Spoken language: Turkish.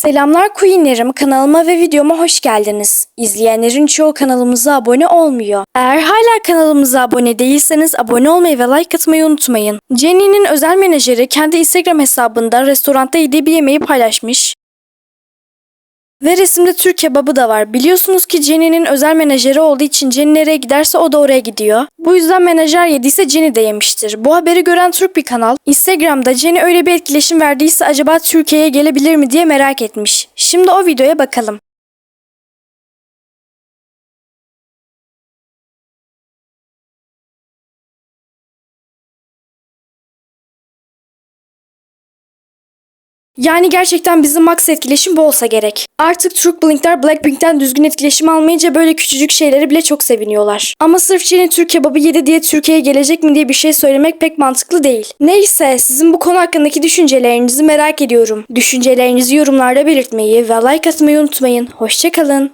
Selamlar Queenlerim kanalıma ve videoma hoş geldiniz. İzleyenlerin çoğu kanalımıza abone olmuyor. Eğer hala kanalımıza abone değilseniz abone olmayı ve like atmayı unutmayın. Jenny'nin özel menajeri kendi Instagram hesabında restoranda yediği bir yemeği paylaşmış. Ve resimde Türk kebabı da var. Biliyorsunuz ki Jenny'nin özel menajeri olduğu için Jenny nereye giderse o da oraya gidiyor. Bu yüzden menajer yediyse Jenny de yemiştir. Bu haberi gören Türk bir kanal Instagram'da Jenny öyle bir etkileşim verdiyse acaba Türkiye'ye gelebilir mi diye merak etmiş. Şimdi o videoya bakalım. Yani gerçekten bizim max etkileşim bu olsa gerek. Artık Türk Blinkler Blackpink'ten düzgün etkileşim almayınca böyle küçücük şeyleri bile çok seviniyorlar. Ama sırf Jenny Türk kebabı yedi diye Türkiye'ye gelecek mi diye bir şey söylemek pek mantıklı değil. Neyse sizin bu konu hakkındaki düşüncelerinizi merak ediyorum. Düşüncelerinizi yorumlarda belirtmeyi ve like atmayı unutmayın. Hoşçakalın.